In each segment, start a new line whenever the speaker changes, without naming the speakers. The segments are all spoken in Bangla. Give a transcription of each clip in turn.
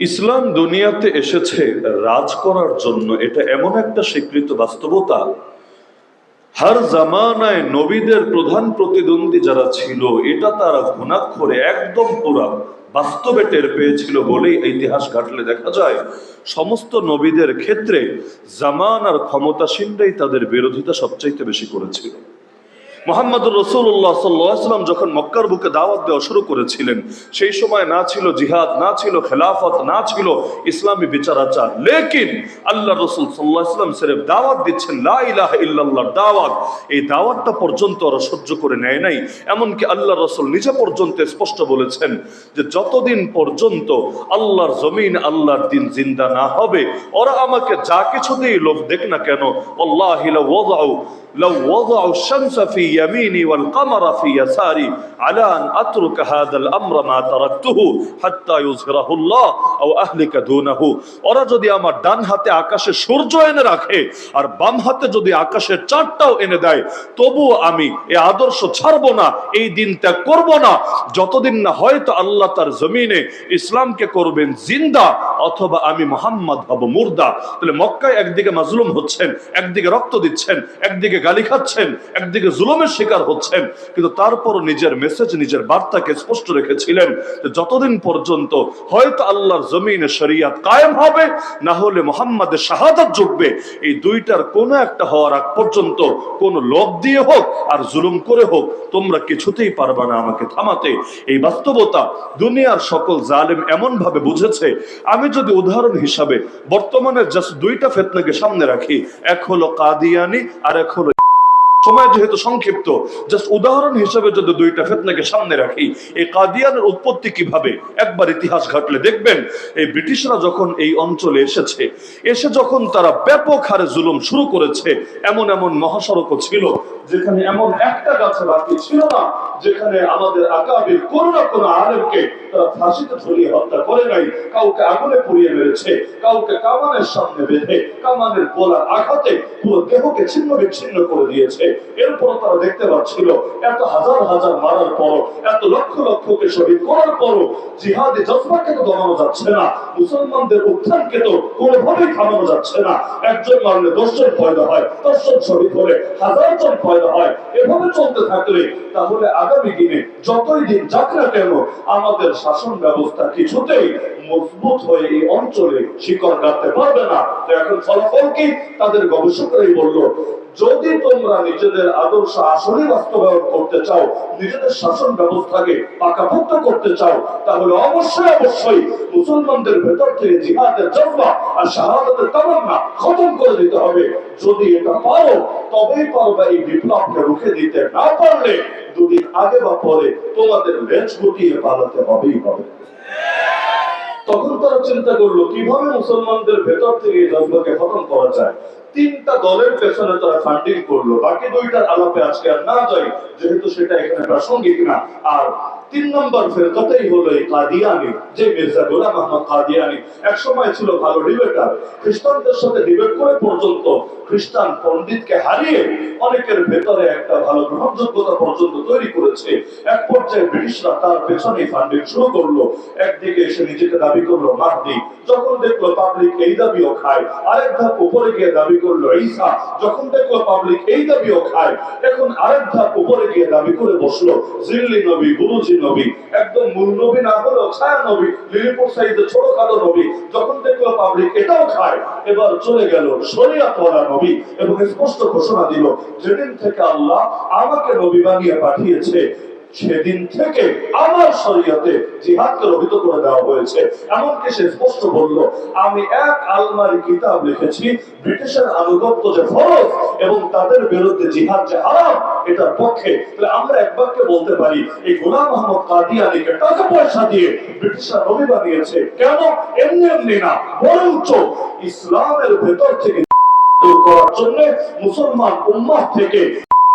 ইসলাম দুনিয়াতে এসেছে রাজ করার জন্য। এটা এমন একটা স্বীকৃত বাস্তবতা। হার জামানায় নবীদের প্রধান প্রতিদ্বন্দ্বী যারা ছিল, এটা তারা ঘুণাক্ষরে একদম পুরা বাস্তবে টের পেয়েছিল বলেই ইতিহাস ঘাটলে দেখা যায়। সমস্ত নবীদের ক্ষেত্রে জামান আর ক্ষমতাসীনরাই তাদের বিরোধিতা সবচাইতে বেশি করেছিল। মোহাম্মদুর রসুল্লাহ সাল্লাম যখন মক্কার বুকে দাওয়াত দেওয়া শুরু করেছিলেন, সেই সময় না ছিল জিহাদ, না ছিল খেলাফত, না ছিল ইসলামী বিচারাচার। লেকিন আল্লাহ রসুল সাল্লাহাম ইসলাম সেরেফ দাওয়াত দিচ্ছেন লাহ ইহ দাওয়াত। এই দাওয়াতটা পর্যন্ত ওরা সহ্য করে নেয় নাই। এমনকি আল্লাহ রসুল নিজে পর্যন্ত স্পষ্ট বলেছেন যে, যতদিন পর্যন্ত আল্লাহর জমিন আল্লাহর দিন জিন্দা না হবে, ওরা আমাকে যা কিছুতেই লোভ দেখ না কেন আল্লাহ লাউ লাউ ওয়াদাউ يميني والقمر في يساري على أن أترك هذا الأمر ما تركته حتى يظهره الله أو أهلك دونه ওরা যদি আমার ডান হাতে আকাশে সূর্য এনে রাখে আর বাম হাতে যদি আকাশের চারটাও এনে দেয় তবুও আমি এ আদর্শ ছাড়বো না এই দিন ত্যাগ করব না যতদিন না হয়তো আল্লাহ তার জমিনে ইসলামকে করবেন জিন্দা অথবা আমি মোহাম্মদ হব মুর্দা তাহলে মক্কায় একদিকে মাজলুম হচ্ছেন একদিকে রক্ত দিচ্ছেন একদিকে গালি খাচ্ছেন একদিকে জুলুমের শিকার হচ্ছেন। কিন্তু তারপরও নিজের মেসেজ নিজের বার্তাকে স্পষ্ট রেখেছিলেন যে যতদিন পর্যন্ত হয়তো আল্লাহর জমিনে শরিয়াত কায়েম হবে, না হলে মোহাম্মদের শাহাদাত জুটবে। এই দুইটার কোনো একটা হওয়ার আগ পর্যন্ত কোন লোভ দিয়ে হোক আর জুলুম করে হোক, তোমরা কিছুতেই পারবা না আমাকে থামাতে। এই বাস্তবতা দুনিয়ার সকল জালেম এমন ভাবে বুঝেছে। আমি যদি উদাহরণ হিসাবে বর্তমানে জাস্ট দুইটা ফেতনাকে সামনে রাখি, এক হলো কাদিয়ানি আর এক হলো সময় যেহেতু সংক্ষিপ্ত জাস্ট উদাহরণ হিসেবে যদি দুইটা ফেতনাকে সামনে রাখি, এই কাদিয়ানের উৎপত্তি কীভাবে? একবার ইতিহাস ঘাটলে দেখবেন, এই ব্রিটিশরা যখন এই অঞ্চলে এসেছে, এসে যখন তারা ব্যাপক হারে জুলুম শুরু করেছে, এমন এমন মহাসড়কও ছিল, যেখানে এমন একটা গাছে বাকি ছিল না, যেখানে আমাদের আকাবির কোনো না কোনো আলেমকে তারা ফাঁসিতে ঝুলিয়ে হত্যা করে নাই, কাউকে আগুনে পুড়িয়ে মেরেছে, কাউকে কামানের সামনে বেঁধে, কামানের গোলার আঘাতে পুরো দেহকে ছিন্ন বিচ্ছিন্ন করে দিয়েছে। এরপর তারা দেখতে পাচ্ছিল, এত হাজার হাজার মারার পর এত লক্ষ লক্ষকে শহীদ করার পরও তো দমানো যাচ্ছে না, মুসলমানদের উত্থানকে তো কোনোভাবেই থামানো যাচ্ছে না। একজন মারলে দশজন হয়, দশজন শহীদ হলে হয়। এভাবে চলতে থাকলে তাহলে আগামী দিনে যতই দিন যাক না কেন, আমাদের শাসন ব্যবস্থা কিছুতেই মজবুত হয়ে এই অঞ্চলে শিকড় পারবে না। এখন ফলাফল কি? তাদের গবেষকরাই বলল যদি তোমরা নিজেদের আদর্শ আসলে বাস্তবায়ন করতে চাও, নিজেদের শাসন ব্যবস্থাকে পাকাপোক্ত করতে চাও, তাহলে অবশ্যই অবশ্যই মুসলমানদের ভেতর থেকে জিহাদের জন্মা আর শাহাদাতের তামান্না খতম করে দিতে হবে। যদি এটা পারো, তবেই পারবা এই বিপ্লবকে রুখে দিতে। না পারলে দুদিন আগে বা পরে তোমাদের লেজ গুটিয়ে পালাতে হবেই হবে। তখন তারা চিন্তা করল, কীভাবে মুসলমানদের ভেতর থেকে এই জজবাকে খতম করা যায়? তিনটা দলের পেছনে তারা ফান্ডিং করল। বাকি দুইটার আলাপে আজকে আর না যাই, যেহেতু সেটা এখানে প্রাসঙ্গিক না, আর তিন নম্বর ফেরকাতেই হলো এই কাদিয়ানি, যে মির্জা গোলাম আহমদ কাদিয়ানি। এক সময় ছিল ভালো ডিবেটার, খ্রিস্টানদের সাথে ডিবেট করে পর্যন্ত খ্রিস্টান পণ্ডিতকে হারিয়ে অনেকের ভেতরে একটা ভালো গ্রহণযোগ্যতা পর্যন্ত তৈরি করেছে। এক পর্যায়ে ব্রিটিশরা তার পেছনে ফান্ডিং শুরু করল। একদিকে এসে নিজেকে দাবি করল মাহদি যখন দেখল পাবলিক এই দাবিও খায়। আরেক ধাপ উপরে গিয়ে দাবি করল ঈসা, যখন দেখল পাবলিক এই দাবিও খায়। এখন আরেক ধাপ উপরে গিয়ে দাবি করে বসল, জিল্লি নবী গুরুজি নবী, একদম মূল নবী না হলেও ছায়া নবী লিলিপুর সাইজে ছোট ছোটখাটো নবী, যখন দেখল পাবলিক এটাও খায়, এবার চলে গেল শরিয়া ওয়ালা নবী এবং স্পষ্ট ঘোষণা দিল, যেদিন থেকে আল্লাহ আমাকে নবী বানিয়ে পাঠিয়েছে সেদিন থেকে আমার শরীয়তে জিহাদকে রহিত করে দেওয়া হয়েছে। এমনকি সে স্পষ্ট বলল, আমি এক আলমারি কিতাব লিখেছি, ব্রিটিশের আনুগত্য যে ফরজ এবং তাদের বিরুদ্ধে জিহাদ যে হারাম, এটার পক্ষে। তাহলে আমরা এক বাক্যে বলতে পারি, এই গোলাম মোহাম্মদ কাদিয়ানিকে টাকা পয়সা দিয়ে ব্রিটিশরা নবী বানিয়েছে। কেন? এমনি এমনি না, বরঞ্চ ইসলামের ভেতর থেকে করার জন্য মুসলমান উম্মাহ থেকে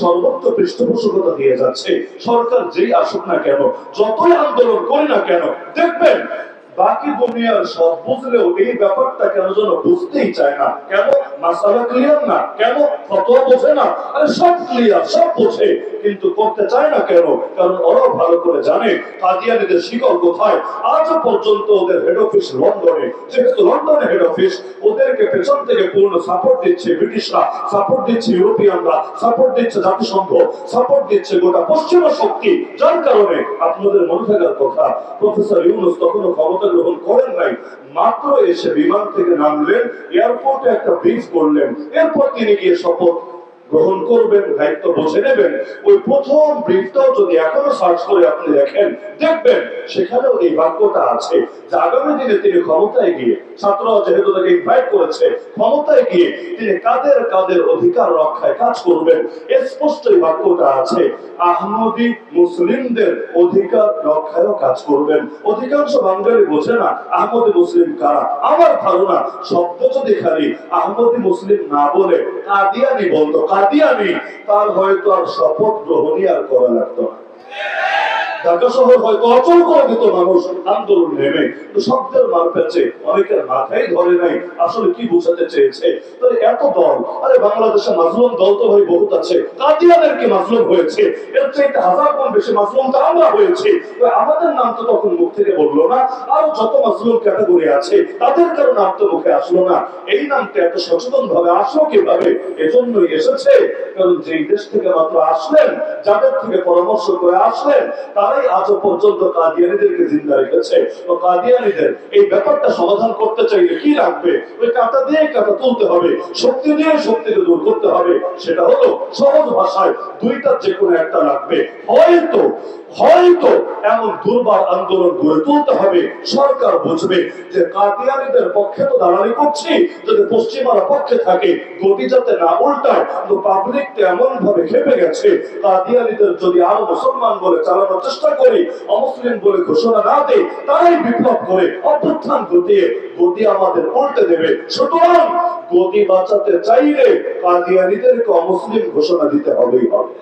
সর্বত্র পৃষ্ঠপোষকতা দিয়ে যাচ্ছে। সরকার যেই আসুক না কেন, যতই আন্দোলন করি না কেন, দেখবেন, বাকি দুনিয়ার সব বুঝলেও এই ব্যাপারটা কেন যেন বুঝতেই চায় না। কেন মাসালা ক্লিয়ার না? কেন? ফতোয়া বোঝে না? আরে সব ক্লিয়ার সব বোঝে। কিন্তু করতে চায় না কেন? কারণ ওরাও ভালো করে জানে, কাদিয়ানিদের শিকল কোথায়? আজও পর্যন্ত ওদের হেড অফিস লন্ডনে যেহেতু লন্ডনে হেড অফিস ওদেরকে পেছন থেকে পূর্ণ সাপোর্ট দিচ্ছে ব্রিটিশরা সাপোর্ট দিচ্ছে ইউরোপিয়ানরা সাপোর্ট দিচ্ছে জাতিসংঘ সাপোর্ট দিচ্ছে গোটা পশ্চিমা শক্তি। যার কারণে আপনাদের মনে থাকার কথা, প্রফেসর ইউনুস তখনও ক্ষমতা গ্রহণ করেন নাই। মাত্র এসে বিমান থেকে নামলেন এয়ারপোর্টে একটা ব্রিজ করলেন। এরপর তিনি গিয়ে শপথ গ্রহণ করবেন, দায়িত্ব বুঝে নেবেন। ওই প্রথম ব্রিফটাও যদি এখনও সার্চ করে আপনি দেখেন, দেখবেন সেখানেও এই বাক্যটা আছে যে আগামী দিনে তিনি ক্ষমতায় গিয়ে ছাত্ররা যেহেতু তাকে ইনভাইট করেছে, ক্ষমতায় গিয়ে তিনি কাদের কাদের অধিকার রক্ষায় কাজ করবেন স্পষ্ট এই বাক্যটা আছে, আহমদি মুসলিমদের অধিকার রক্ষায়ও কাজ করবেন। অধিকাংশ বাঙালি বোঝে না, আহমদি মুসলিম কারা? আমার ধারণা, শব্দ যদি খালি আহমদি মুসলিম না বলে, কাদিয়ানি বলতো কাদিয়ানি তার হয়তো আর শপথ গ্রহণই আর করা লাগতো না। আমাদের নাম তো তখন মুখ থেকে বলল না, আরও যত ক্যাটাগরি আছে, তাদের আসলো না। এই নামটা এত সচেতন ভাবে আসলো কীভাবে? এজন্যই এসেছে, কারণ যেই দেশ থেকে মাত্র আসলেন, যাদের থেকে পরামর্শ করে আসলেন তারাই পর্যন্ত কাদিয়ানিদেরকে জিন্দা রেখেছে। কাদিয়ানিদের এই ব্যাপারটা সমাধান করতে চাইলে কি লাগবে? ওই কাটা দিয়ে কাটা তুলতে হবে, শক্তি দিয়ে শক্তিকে দূর করতে হবে। সেটা হলো সহজ ভাষায় দুইটার যে কোনো একটা লাগবে। হয়তো হয়তো এমন দুর্বার আন্দোলন গড়ে তুলতে হবে। সরকার বুঝবে যে কাদিয়ানিদের পক্ষে তো দাঁড়ানি করছি। যদি পশ্চিমারা পক্ষে থাকে, গতি যাতে না উল্টায়, তো পাবলিক তো এমন ভাবে খেপে গেছে। কাদিয়ানিদের যদি আরও মুসলমান বলে চালানোর চেষ্টা করি অমুসলিম বলে ঘোষণা না দেয়, তারাই বিপ্লব করে, অভ্যুত্থান ঘটিয়ে গতি আমাদের উল্টে দেবে। সুতরাং গতি বাঁচাতে চাইলে কাদিয়ানিদেরকে অমুসলিম ঘোষণা দিতে হবেই হবে।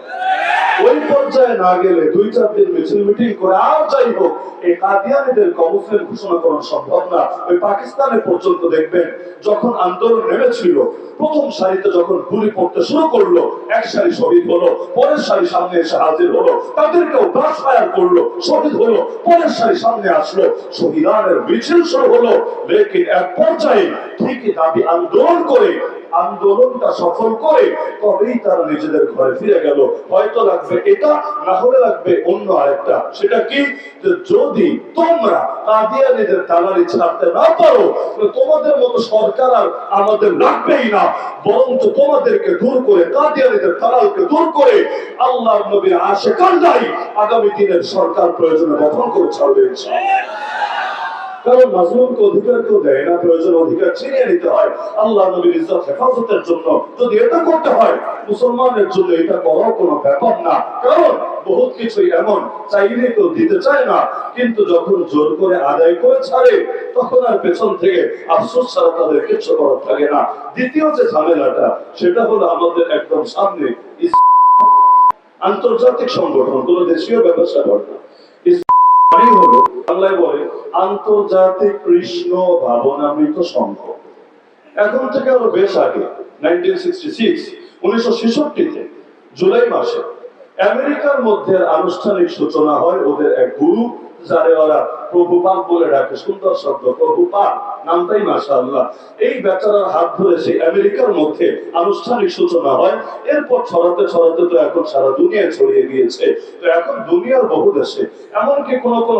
ওই পর্যায়ে না গেলে দুই, চার দিন মিছিল মিটিং করে আর যাই হোক এই কাদিয়ানিদের অমুসলিম ঘোষণা করা সম্ভব না। ওই পাকিস্তানে পর্যন্ত দেখবেন, যখন আন্দোলন নেমেছিল, প্রথম সারিতে যখন গুলি পড়তে শুরু করল, এক সারি শহীদ হলো, পরের সারি সামনে এসে হাজির হলো, তাদেরকেও ব্রাশ ফায়ার করল, শহীদ হলো, পরের সারি সামনে আসলো, শহীদানের মিছিল শুরু হলো। লেকিন এক পর্যায়ে ঠিকই দাবি আন্দোলন করে আন্দোলনটা সফল করে তবেই তারা নিজেদের ঘরে ফিরে গেল। হয়তো লাগবে এটা, না হলে লাগবে অন্য আরেকটা। সেটা কি? যদি তোমরা কাদিয়ানিদের দালালি ছাড়তে না পারো তোমাদের মতো সরকার আর আমাদের লাগবেই না। বরঞ্চ তোমাদেরকে দূর করে, কাদিয়ানিদের দালালকে দূর করে আল্লাহর নবীর আশে কান্দাই আগামী দিনের সরকার প্রয়োজনে গঠন করে ছাড়বে, ইনশাআল্লাহ। কারণ মাজলুমকে অধিকার কেউ দেয় না, প্রয়োজন অধিকার ছিনিয়ে নিতে হয়। আল্লাহ নবীর ইজ্জত, হেফাজতের জন্য যদি এটা করতে হয় মুসলমানের জন্য এটা করাও কোনো ব্যাপার না। কারণ বহুত কিছুই এমন, চাইলে কেউ দিতে চায় না। কিন্তু যখন জোর করে আদায় করে ছাড়ে, তখন আর পেছন থেকে আফসোস ছাড়া তাদের কিছু করার থাকে না। দ্বিতীয় যে ঝামেলাটা, সেটা হলো আমাদের একদম সামনে আন্তর্জাতিক সংগঠন কোন দেশীয় ব্যবসা করে না মানেই বলে, আন্তর্জাতিক কৃষ্ণ ভাবনামৃত সংঘ। এখন থেকে আরও বেশ আগে নাইনটিন সিক্সটি সিক্স উনিশশো ছেষট্টিতে, জুলাই মাসে, আমেরিকার মধ্যে আনুষ্ঠানিক সূচনা হয় ওদের এক গুরু যারে ওরা প্রভুপাত বলে ডাকে, সুন্দর শব্দ প্রভুপাত নামটাই এই বেচারার হাত ধরে সেই আমেরিকার মধ্যে আনুষ্ঠানিক সূচনা হয়, এরপর ছড়াতে ছড়াতে তো এখন সারা দুনিয়ায় ছড়িয়ে গিয়েছে। তো এখন দুনিয়ার বহু দেশে এমনকি কোন কোন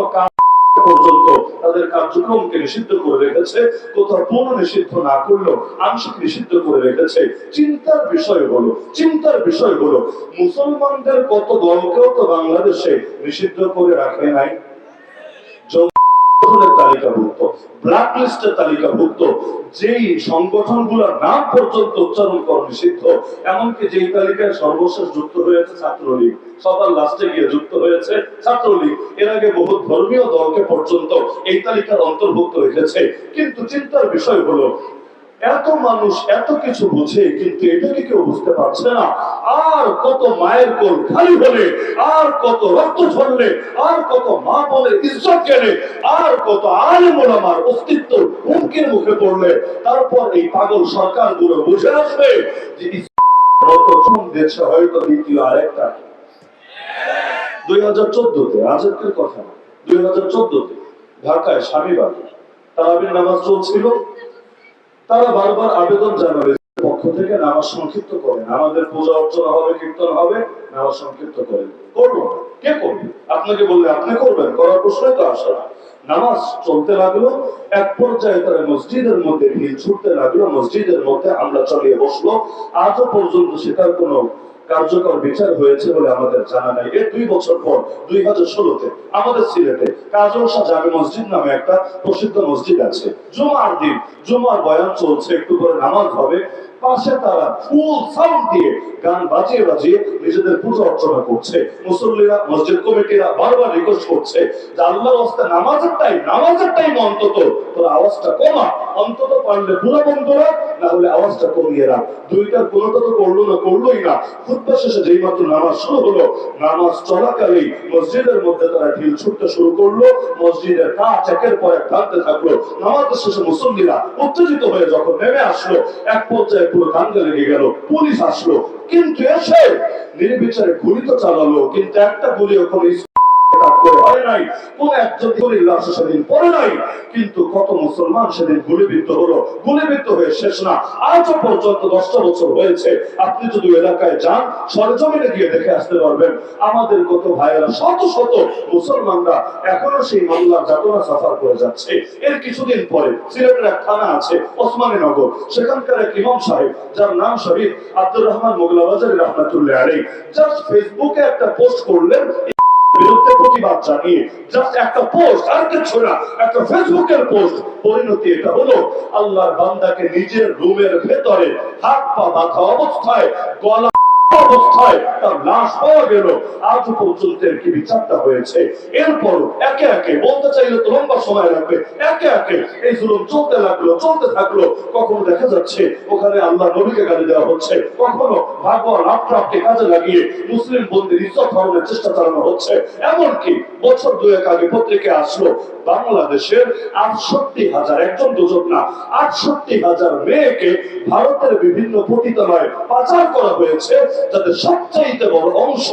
পর্যন্ত তাদের কার্যক্রমকে নিষিদ্ধ করে রেখেছে, কোথাও পূর্ণ নিষিদ্ধ না করলেও আংশিক নিষিদ্ধ করে রেখেছে। চিন্তার বিষয় হলো, চিন্তার বিষয় হলো, মুসলমানদের কত দলকেও তো বাংলাদেশে নিষিদ্ধ করে রাখে নাই। সংগঠনের তালিকাভুক্ত ব্ল্যাক লিস্টের তালিকাভুক্ত, যেই সংগঠনগুলোর নাম পর্যন্ত উচ্চারণ করা নিষিদ্ধ, এমনকি যেই তালিকায় সর্বশেষ যুক্ত হয়েছে ছাত্রলীগ, সবার লাস্টে গিয়ে যুক্ত হয়েছে ছাত্রলীগ। এর আগে বহু ধর্মীয় দলকে পর্যন্ত এই তালিকার অন্তর্ভুক্ত রেখেছে। কিন্তু চিন্তার বিষয় হলো এত মানুষ এত কিছু বুঝে, কিন্তু এটাকে কেউ বুঝতে পারছে না। আর কত মায়ের কোল খালি হলে, আর কত রক্ত ঝরলে, আর কত মা বোনের ইজ্জত গেলে আর কত আলেম ওলামার অস্তিত্ব হুমকির মুখে পড়লে, তারপর এই পাগল সরকারগুলো বুঝে আসবে যে মত চুন দিয়েছে, হয়তো দ্বিতীয় আরেকটা। দুই হাজার চোদ্দতে আজকের কথা দুই হাজার চোদ্দতে ঢাকায় স্বামীবাগ তারাবির নামাজ চলছিল। তারা বারবার আবেদন জানাবে পক্ষ থেকে নামাজ সংক্ষিপ্ত করেন। আমাদের পূজা অর্চনা হবে, কীর্তন হবে, নামাজ সংক্ষিপ্ত করেন। করব কে করবে? আপনাকে বললে আপনি করবেন, করার প্রশ্নই তো আসে না। নামাজ চলতে লাগল, এক পর্যায়ে তারা মসজিদের মধ্যে ভিড়, ছুটতে লাগল, মসজিদের মধ্যে আমরা চালিয়ে বসল। আজও পর্যন্ত সেটার কোনো কার্যকর বিচার হয়েছে বলে আমাদের জানা নাই। এর দুই বছর পর, দুই হাজার ষোলোতে, আমাদের সিলেটে কাজল শাহ জামে মসজিদ নামে একটা প্রসিদ্ধ মসজিদ আছে। জুমার দিন, জুমার বয়ান চলছে, একটু করে নামাজ হবে। পাশে তারা ফুল সাউন্ড দিয়ে গান বাজিয়ে বাজিয়ে নিজেদের পূজা অর্চনা করছে। মুসল্লিরা, মসজিদ কমিটিরা বারবার রিকোয়েস্ট করছে যে আল্লাহর রাস্তায় নামাজের টাইম নামাজের টাইম অন্তত তোর আওয়াজটা কমা। অন্তত পারলে পুরো বন্ধ রাখ না হলে আওয়াজটা কমিয়ে রাখ। দুইটার কোনোটা তো করল না, করলোই না। খুতবা শেষে যেই মাত্র নামাজ শুরু হলো, নামাজ চলাকালেই মসজিদের মধ্যে তারা ঢিল ছুটতে শুরু করল, মসজিদের কাজ একের পর এক থাকল। নামাজের শেষে মুসল্লিরা উত্তেজিত হয়ে যখন নেমে আসলো, এক পর্যায়ে পুরো দাঙ্গা লেগে গেল, পুলিশ আসলো, কিন্তু এসে নির্বিচারে গুলি তো চালালো, কিন্তু একটা গুলি ওখানে আমাদের কত ভাইয়েরা, শত শত মুসলমানরা এখনও সেই মামলার যাতনা সাফার করে যাচ্ছে। এর কিছুদিন পরে সিলেটের এক থানা আছে, ওসমানী নগর। সেখানকার এক ইমাম সাহেব, যার নাম শহীদ আব্দুর রহমান মোগলাবাজারি রহমাতুল্লাহ আলী জাস্ট ফেসবুকে একটা পোস্ট করলেন। বিরুদ্ধে প্রতিবাদ জানিয়ে জাস্ট একটা পোস্ট আর কিছু না, একটা ফেসবুকের পোস্ট পরিণতি এটা হলো আল্লাহর বান্দাকে নিজের রুমের ভেতরে হাত পা বাঁধা অবস্থায় গলা মুসলিম বন্দির ইজ্জত হরণের চেষ্টা চালানো হচ্ছে। এমনকি বছর দুয়েক আগে পত্রিকা আসলো, বাংলাদেশের আটষট্টি হাজার, একজন দুজন না, আটষট্টি হাজার মেয়েকে ভারতের বিভিন্ন পতিতালয়ে পাচার করা হয়েছে। যাদের সবচাইতে বড় অংশ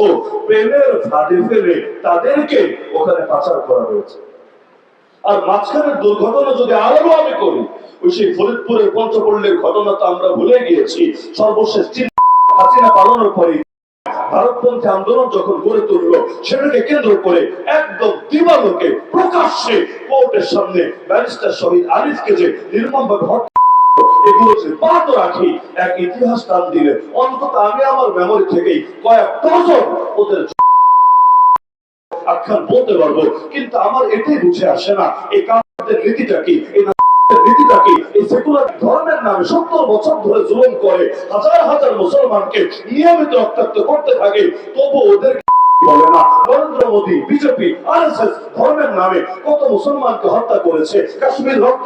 প্রেমের ফাঁদে ফেলে তাদেরকে ওখানে পাচার করা হয়েছে। আর মাঝখানের দুর্ঘটনা যদি আরও আমি করি, ওই সেই ফরিদপুরের পঞ্চপল্লীর ঘটনা তো আমরা ভুলে গিয়েছি। সর্বশেষ চীন হাসিনা পালানোর পরে ভারতপন্থী আন্দোলন যখন গড়ে তুললো, সেটাকে কেন্দ্র করে একদম দিবালোকে প্রকাশ্যে কোর্টের সামনে ব্যারিস্টার শহীদ আরিফকে যে নির্মমভাবে হত্যা বাদ রাখি এক ইতিহাস টান দিলে। অন্তত আমি আমার মেমোরি থেকেই কয়েক ওদের আখ্যান বলতে পারব। কিন্তু আমার এটাই বুঝে আসে না, এই কাজের নীতিটা কি? এই নাস্তিকের নীতিটা কি? এই সেকুলার ধর্মের নামে সত্তর বছর ধরে জুলুম করে হাজার হাজার মুসলমানকে নিয়মিত রক্তাক্ত করতে থাকে, তবু ওদের বলে না। নরেন্দ্র মোদী, বিজেপি, আর ধর্মের নামে কত মুসলমানকে হত্যা করেছে, কাশ্মীর রক্ত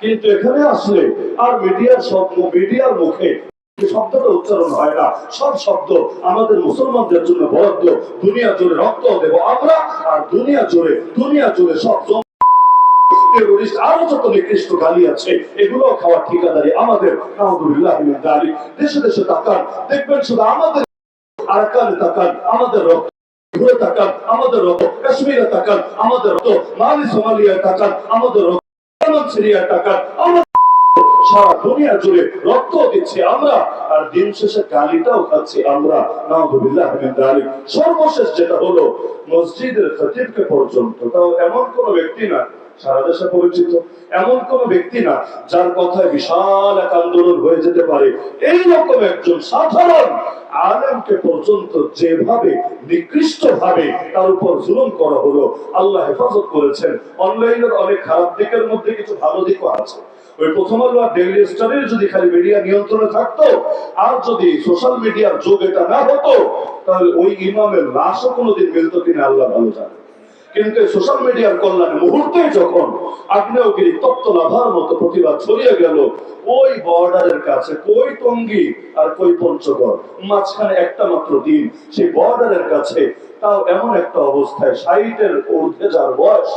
কিন্তু এখানে আসলে আর মিডিয়ার শব্দ, মিডিয়ার মুখে শব্দটা উচ্চারণ হয় না। সব শব্দ আমাদের মুসলমানদের জন্য বরাদ্দ। দুনিয়া জুড়ে রক্ত দেব আমরা আর দুনিয়া জুড়ে দুনিয়া জুড়ে সব আমাদের। রক্ত আমাদের রক্ত মালি সোমালিয়ায় তাকান, আমাদের রক্ত ইয়ামান সিরিয়ার টাকা। সারা দুনিয়া জুড়ে রক্ত দিচ্ছি আমরা, আর দিন শেষে গালিটাও খাচ্ছি আমরা। সর্বশেষ যেটা হলো, মসজিদের খতিবকে পর্যন্ত। তাও এমন কোন ব্যক্তি না, সারা দেশে পরিচিত, এমন কোন ব্যক্তি না, যার কথায় বিশাল এক আন্দোলন হয়ে যেতে পারে। এই রকম একজন সাধারণ আলেমকে পর্যন্ত যেভাবে নিকৃষ্ট ভাবে তার উপর জুলুম করা হলো, আল্লাহ হেফাজত করেছেন। অনলাইনের অনেক খারাপ দিকের মধ্যে কিছু ভালো দিকও আছে। ওই প্রথম আলো আর ডেইলি স্টারের যদি খালি মিডিয়া নিয়ন্ত্রণে থাকতো, আর যদি সোশ্যাল মিডিয়ার এটা না হতো, তাহলে ওই ইমামের লাশও কোনোদিন কিনা আল্লাহ ভালো জানে। কিন্তু সোশ্যাল মিডিয়ার কল্যাণে মুহূর্তে যখন আগ্নেয়গিরি তপ্ত লাভার মতো ছড়িয়ে গেল, ওই বর্ডারের কাছে কই টঙ্গি আর কই পঞ্চগড়? মাঝখানে একটা মাত্র দিন সেই বর্ডারের কাছে তাও এমন একটা অবস্থায় সাইটের ঊর্ধ্বে যার বয়স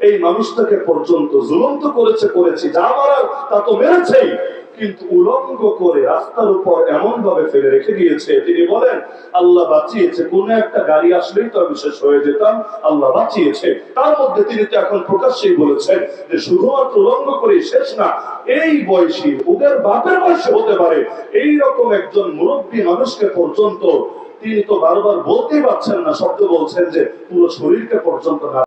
এই মানুষটাকে পর্যন্ত জুলন্ত করেছে, করেছি, যা মারার তা তো মেরেছেই। কিন্তু উলঙ্গ করে রাস্তার উপর এমন ভাবে ফেলে রেখে দিয়েছে। তিনি বলেন, আল্লাহ বাঁচিয়েছে, কোন একটা গাড়ি আসলেই তো আমি শেষ হয়ে যেতাম। আল্লাহ বাঁচিয়েছে। তার মধ্যে তিনি তো এখন প্রকাশ্যেই বলেছেন যে, শুধুমাত্র উলঙ্গ করে শেষ না, এই বয়সী, ওদের বাপের বয়সে হতে পারে। এই রকম একজন মুরব্বী মানুষকে পর্যন্ত তিনি তো বারবার বলতেই পারছেন না, শব্দ বলছেন যে, পুরো শরীরকে পর্যন্ত না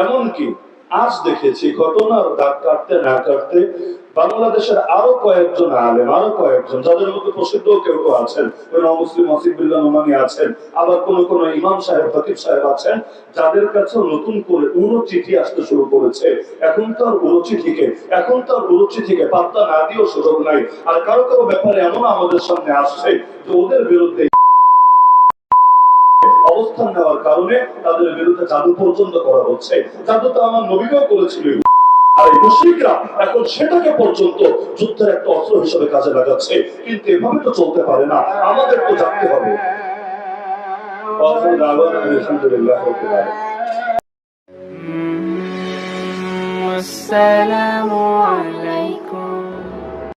এমনকি আজ দেখেছি ঘটনার দাগ কাটতে না কাটতে বাংলাদেশের আরও কয়েকজন আলেম, আরও কয়েকজন, যাদের মধ্যে প্রসিদ্ধ কেউ কেউ আছেন মুসলিম আসিফুল্লাহ আছেন, আবার কোন কোন ইমাম সাহেব ফকির সাহেব আছেন, যাদের কাছে নতুন করে উড়ো চিঠি আসতে শুরু করেছে। এখন তার উড়ো চিঠিকে এখন তার উড়ো চিঠিকে পাত্তা না দিয়েও সুযোগ নাই। আর কারও কারও ব্যাপারে এমন আমাদের সামনে আসছে যে ওদের বিরুদ্ধে অবস্থান নেওয়ার কারণে তাদের বিরুদ্ধে জাদু পর্যন্ত করা হচ্ছে জাদু তো আমার নবীকেও করেছিল আর এই মুশরিকরা এখন সেটাকে পর্যন্ত যুদ্ধের একটা অস্ত্র হিসেবে কাজে লাগাচ্ছে কিন্তু এভাবে তো চলতে পারে না আমাদের তো জানতে হবে আলহামদুলিল্লাহ রাব্বিল আলামিন।
والسلام عليكم